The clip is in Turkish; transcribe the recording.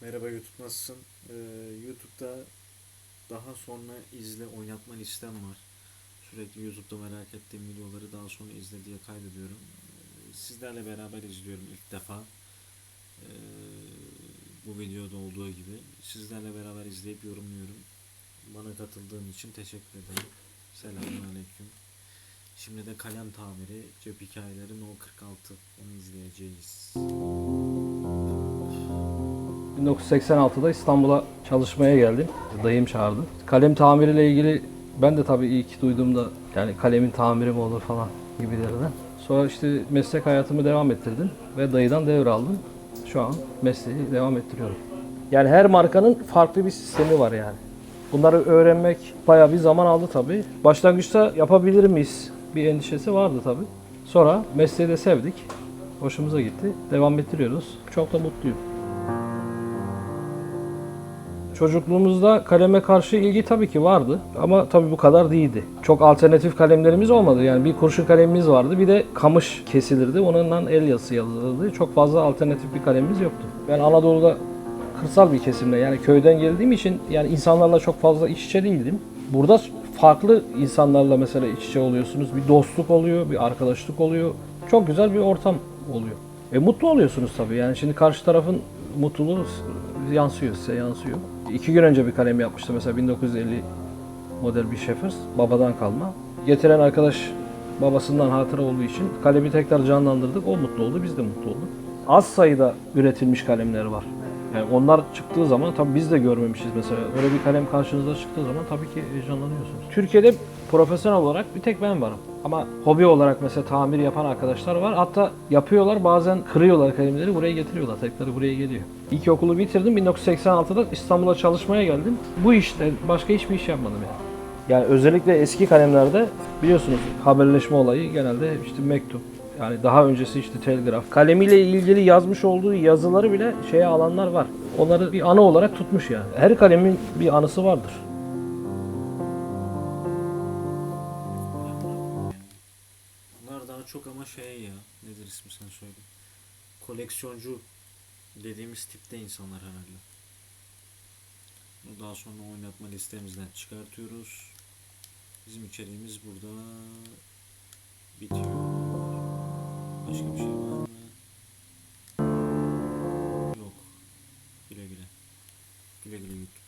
Merhaba YouTube nasılsın? Ee, YouTube'da daha sonra izle oynatma listem var. Sürekli YouTube'da merak ettiğim videoları daha sonra izle diye kaydediyorum. Ee, sizlerle beraber izliyorum ilk defa. Ee, bu videoda olduğu gibi. Sizlerle beraber izleyip yorumluyorum. Bana katıldığın için teşekkür ederim. Selamünaleyküm. Şimdi de kalem tamiri, cep hikayeleri No 46. Onu izleyeceğiz. 1986'da İstanbul'a çalışmaya geldim. Dayım çağırdı. Kalem tamiriyle ilgili ben de tabii ilk duyduğumda yani kalemin tamiri mi olur falan gibilerinden. Sonra işte meslek hayatımı devam ettirdim ve dayıdan devraldım. Şu an mesleği devam ettiriyorum. Yani her markanın farklı bir sistemi var yani. Bunları öğrenmek bayağı bir zaman aldı tabii. Başlangıçta yapabilir miyiz bir endişesi vardı tabii. Sonra mesleği de sevdik. Hoşumuza gitti. Devam ettiriyoruz. Çok da mutluyum. Çocukluğumuzda kaleme karşı ilgi tabii ki vardı ama tabii bu kadar değildi. Çok alternatif kalemlerimiz olmadı. Yani bir kurşun kalemimiz vardı bir de kamış kesilirdi. Onunla el yazısı yazılırdı. Çok fazla alternatif bir kalemimiz yoktu. Ben Anadolu'da kırsal bir kesimde yani köyden geldiğim için yani insanlarla çok fazla iç içe değildim. Burada farklı insanlarla mesela iç içe oluyorsunuz. Bir dostluk oluyor, bir arkadaşlık oluyor. Çok güzel bir ortam oluyor. E mutlu oluyorsunuz tabii. Yani şimdi karşı tarafın mutluluğu yansıyor size yansıyor. İki gün önce bir kalem yapmıştım mesela 1950 model bir Shepherds babadan kalma. Getiren arkadaş babasından hatıra olduğu için kalemi tekrar canlandırdık. O mutlu oldu, biz de mutlu olduk. Az sayıda üretilmiş kalemler var. Yani onlar çıktığı zaman tabii biz de görmemişiz mesela. Böyle bir kalem karşınıza çıktığı zaman tabii ki heyecanlanıyorsunuz. Türkiye'de profesyonel olarak bir tek ben varım. Ama hobi olarak mesela tamir yapan arkadaşlar var. Hatta yapıyorlar bazen kırıyorlar kalemleri buraya getiriyorlar. Tekrar buraya geliyor. İlkokulu bitirdim. 1986'da İstanbul'a çalışmaya geldim. Bu işte başka hiçbir iş yapmadım yani. Yani özellikle eski kalemlerde biliyorsunuz haberleşme olayı genelde işte mektup. Yani daha öncesi işte telgraf. Kalemiyle ilgili yazmış olduğu yazıları bile şeye alanlar var. Onları bir anı olarak tutmuş yani. Her kalemin bir anısı vardır. Çok ama şey ya. Nedir ismi sen söyle. Koleksiyoncu dediğimiz tipte insanlar herhalde. Daha sonra oynatma listemizden çıkartıyoruz. Bizim içeriğimiz burada bitiyor. Başka bir şey var mı? Yok. Güle güle. Güle güle YouTube.